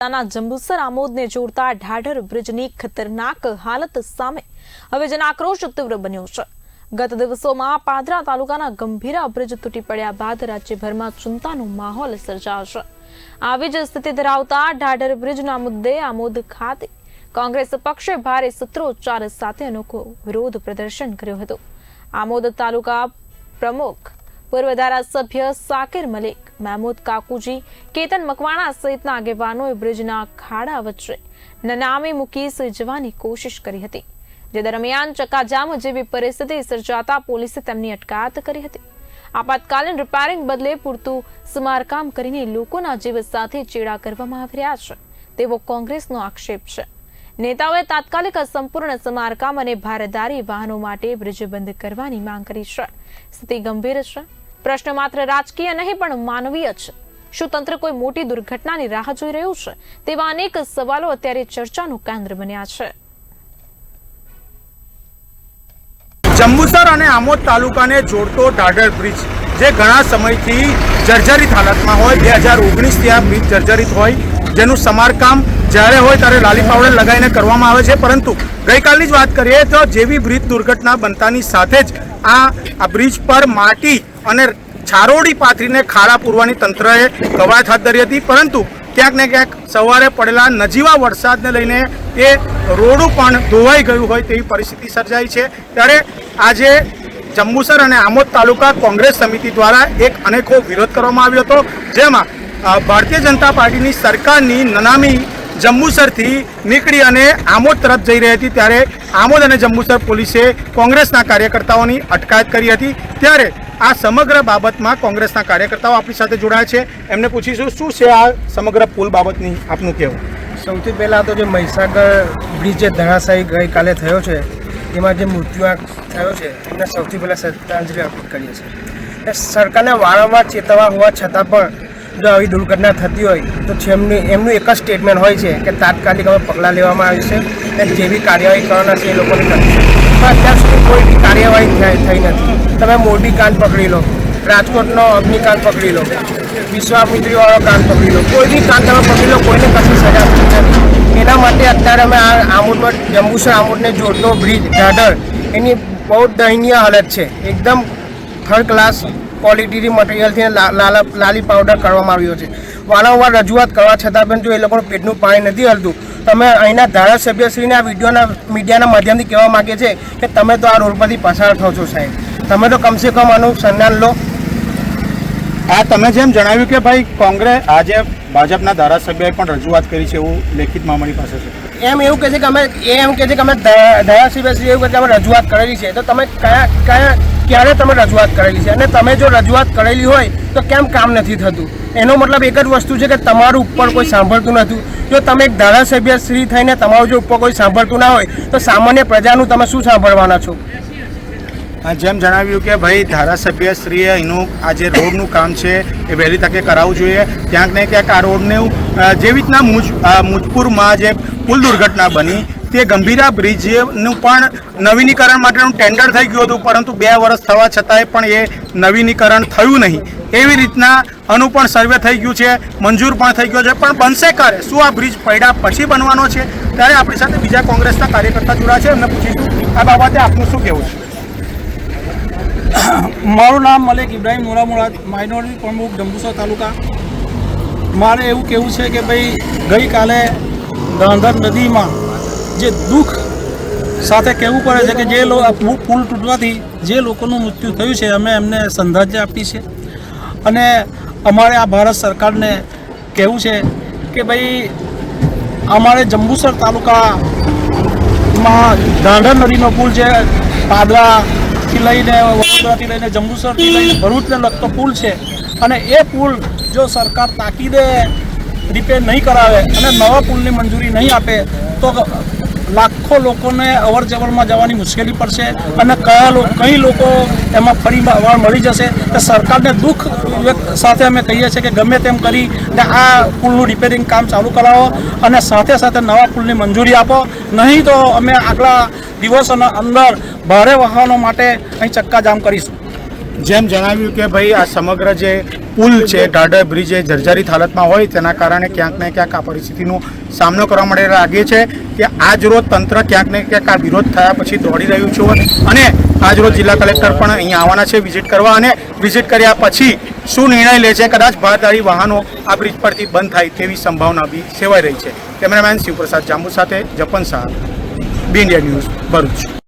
જંબુસર આમોદને જોડતા ઢાઢર બ્રિજની ખતરનાક હાલત સામે હવે જનાક્રોશ તીવ્ર બન્યો છે. ગત દિવસોમાં પાદરા તાલુકાના ગંભીરા બ્રિજ તૂટી પડ્યા બાદ રાજ્યભરમાં ચિંતાનો માહોલ સર્જાયો છે. આવી જ સ્થિતિ ધરાવતા ઢાઢર બ્રિજના મુદ્દે આમોદ ખાતે કોંગ્રેસ પક્ષે ભારે સૂત્રોચ્ચાર સાથે અનોખો વિરોધ પ્રદર્શન કર્યું હતું. આમોદ તાલુકા પ્રમુખ, પૂર્વ ધારાસભ્ય સાકિર મલિક મહેમૂદ કાકુજી, કેતન મકવાણા સહિતના આગેવાનોએ બ્રિજના ખાડા વચ્ચે નનામી મૂકી જવાની કોશિશ કરી હતી, જે દરમિયાન ચક્કાજામ જેવી પરિસ્થિતિ સર્જાતા પોલીસે તેમની અટકાયત કરી હતી. આપાતકાલીન રિપેરિંગ બદલે પૂરતું સમારકામ કરીને લોકોના જીવ સાથે ચેડા કરવામાં આવી રહ્યા છે, તેવો કોંગ્રેસનો આક્ષેપ છે. નેતાઓએ તાત્કાલિક સંપૂર્ણ સમારકામ અને ભારદારી વાહનો માટે બ્રિજ બંધ કરવાની માંગ કરી છે. સ્થિતિ ગંભીર છે. પ્રશ્ન માત્ર રાજકીય નહીં, પણ માનવીય છે. શું તંત્ર કોઈ મોટી દુર્ઘટનાની રાહ જોઈ રહ્યું છે? તેવા અનેક સવાલો અત્યારે ચર્ચાનું કેન્દ્ર બન્યા છે. જંબુસર અને આમોદ તાલુકાને જોડતો ઢાઢર બ્રિજ, જે ઘણા સમયથી જર્જરિત હાલતમાં હોય, બે હજાર ઓગણીસથી આ બ્રિજ જર્જરિત હોય, જેનું સમારકામ જ્યારે હોય ત્યારે લાલી પાવડર લગાવીને કરવામાં આવે છે. પરંતુ ગઈકાલની જ વાત કરીએ તો જેવી બ્રિજ દુર્ઘટના બનતાની સાથે જ આ આ બ્રિજ પર માટી અને છારોડી પાથરીને ખાડા પૂરવાની તંત્રએ કવાયત હાથ ધરી હતી. પરંતુ ક્યાંક ને ક્યાંક સવારે પડેલા નજીવા વરસાદને લઈને એ રોડું પણ ધોવાઈ ગયું હોય તેવી પરિસ્થિતિ સર્જાઈ છે. ત્યારે આજે જંબુસર અને આમોદ તાલુકા કોંગ્રેસ સમિતિ દ્વારા એક અનેકો વિરોધ કરવામાં આવ્યો હતો. જેમાં ભારતીય જનતા પાર્ટીની સરકારની નનામી જંબુસરથી નીકળી અને આમોદ તરફ જઈ રહી હતી. ત્યારે આમોદ અને જંબુસર પોલીસે કોંગ્રેસના કાર્યકર્તાઓની અટકાયત કરી હતી. ત્યારે આ સમગ્ર બાબતમાં કોંગ્રેસના કાર્યકર્તાઓ આપણી સાથે જોડાયા છે. એમને પૂછીશું, શું છે આ સમગ્ર પુલ બાબતની આપનું કહેવું? સૌથી પહેલાં તો જે મહીસાગર બ્રિજ જે ધરાશાયી ગઈકાલે થયો છે, એમાં જે મૃત્યુઆંક થયો છે, એમને સૌથી પહેલાં શ્રદ્ધાંજલિ અર્પિત કરીએ છીએ. સરકારને વારંવાર ચેતવવા હોવા છતાં પણ જો આવી દુર્ઘટના થતી હોય, તો છેમનું, એમનું એક જ સ્ટેટમેન્ટ હોય છે કે તાત્કાલિક હવે પગલાં લેવામાં આવી છે અને જેવી કાર્યવાહી કરવાના છે એ લોકોને કરીશું પણ અત્યાર સુધી કોઈ બી કાર્યવાહી થઈ નથી. તમે મોરબી કાંડ પકડી લો, રાજકોટનો અગ્નિકાંડ પકડી લો, વિશ્વામિત્રીવાળો કાંડ પકડી લો, કોઈ બી કાંડ તમે પકડી લો, કોઈને કશું સજા નથી. એના માટે અત્યારે અમે આ આમોદમાં જંબુસર આમૂડને જોડતો બ્રિજ ઢાઢર એની બહુ દયનીય હાલત છે. એકદમ થર્ડ ક્લાસ ક્વોલિટીની મટીરિયલથી લાલી પાવડર કરવામાં આવ્યો છે. વારંવાર રજૂઆત કરવા છતાં પણ જો એ લોકોનું પેટનું પાણી નથી હલતું, તમે અહીંના ધારાસભ્યશ્રીને આ વિડીયોના, મીડિયાના માધ્યમથી કહેવા માગે છે કે તમે તો આ રોડ પરથી પસાર થો છો સાહેબ. તમે તો કમસે કમ આનું સંજ્ઞાન લો. આ તમે જેમ જણાવ્યું કે ભાઈ કોંગ્રેસ આજે ભાજપના ધારાસભ્યએ પણ રજૂઆત કરી છે એવું લેખિતમાં અમારી પાસે છે. એમ એવું કહે છે કે અમે એ એમ કહે છે કે અમે ધારાસભ્ય ધારાસભ્યશ્રી એવું કહે છે કે અમે રજૂઆત કરેલી છે. તો તમે કયા કયા ક્યારે તમે રજૂઆત કરેલી છે? અને તમે જો રજૂઆત કરેલી હોય તો કેમ કામ નથી થતું? એનો મતલબ એક જ વસ્તુ છે કે તમારું ઉપર કોઈ સાંભળતું નથી. જો તમે એક ધારાસભ્ય શ્રી થઈને તમારું જો ઉપર કોઈ સાંભળતું ના હોય તો સામાન્ય પ્રજાનું તમે શું સાંભળવાના છો? જેમ જણાવ્યું કે ભાઈ ધારાસભ્ય શ્રીએ એનું આ જે રોડનું કામ છે એ વહેલી તકે કરાવવું જોઈએ. ક્યાંક ને ક્યાંક આ રોડનું જેવી રીતના મુજ મુજપુરમાં જે પુલ દુર્ઘટના બની, તે ગંભીરા બ્રિજનું પણ નવીનીકરણ માટેનું ટેન્ડર થઈ ગયું હતું, પરંતુ બે વર્ષ થવા છતાંય પણ એ નવીનીકરણ થયું નહીં. એવી રીતના આનું પણ સર્વે થઈ ગયું છે, મંજૂર પણ થઈ ગયો છે, પણ બનશે કરે શું આ બ્રિજ પડ્યા પછી બનવાનો છે? ત્યારે આપણી સાથે બીજા કોંગ્રેસના કાર્યકર્તા જોડાયા છે, એમને પૂછીશું. આ બાબતે આપનું શું કહેવું છે? મારું નામ મલેક ઇબ્રાહિમ મોરામોરા માઇનોરિટી પ્રમુખ જંબુસર તાલુકા. મારે એવું કહેવું છે કે ભાઈ, ગઈકાલે ગાંધર નદીમાં જે દુઃખ સાથે કહેવું પડે છે કે જે પુલ તૂટવાથી જે લોકોનું મૃત્યુ થયું છે, અમે એમને શ્રદ્ધાંજલિ આપી છે. અને અમારે આ ભારત સરકારને કહેવું છે કે ભાઈ, અમારે જંબુસર તાલુકામાં ગાંધર નદીનો પુલ છે પાદરાથી લઈને, વડોદરાથી લઈને, જંબુસરથી લઈને ભરૂચને લગતો પુલ છે. અને એ પુલ જો સરકાર તાકીદે રિપેર નહીં કરાવે અને નવા પુલની મંજૂરી નહીં આપે, તો લાખો લોકોને અવર જવરમાં જવાની મુશ્કેલી પડશે અને કયા કઈ લોકો એમાં ફરી અવાર મળી જશે તે સરકારને દુઃખ સાથે અમે કહીએ છીએ કે ગમે તેમ કરી ને આ પુલનું રિપેરિંગ કામ ચાલુ કરાવો અને સાથે સાથે નવા પુલની મંજૂરી આપો. નહીં તો અમે આગલા દિવસોના અંદર ભારે વાહનો માટે અહીં ચક્કાજામ કરીશું. જેમ જણાવ્યું કે ભાઈ આ સમગ્ર જે પુલ છે ઢાઢર બ્રિજ એ જર્જરિત હાલતમાં હોય, તેના કારણે ક્યાંક ને ક્યાંક આ પરિસ્થિતિનો સામનો કરવા માટે લાગે છે કે આજ રોજ તંત્ર ક્યાંક ને ક્યાંક આ વિરોધ થયા પછી દોડી રહ્યું છે અને આજ રોજ જિલ્લા કલેક્ટર પણ અહીંયા આવવાના છે વિઝિટ કરવા અને વિઝિટ કર્યા પછી શું નિર્ણય લે છે? કદાચ ભારદારી વાહનો આ બ્રિજ પરથી બંધ થાય તેવી સંભાવના બી સેવાઈ રહી છે. કેમેરામેન શિવપ્રસાદ જાંબુ સાથે Japan Shah, B India news Bharuch.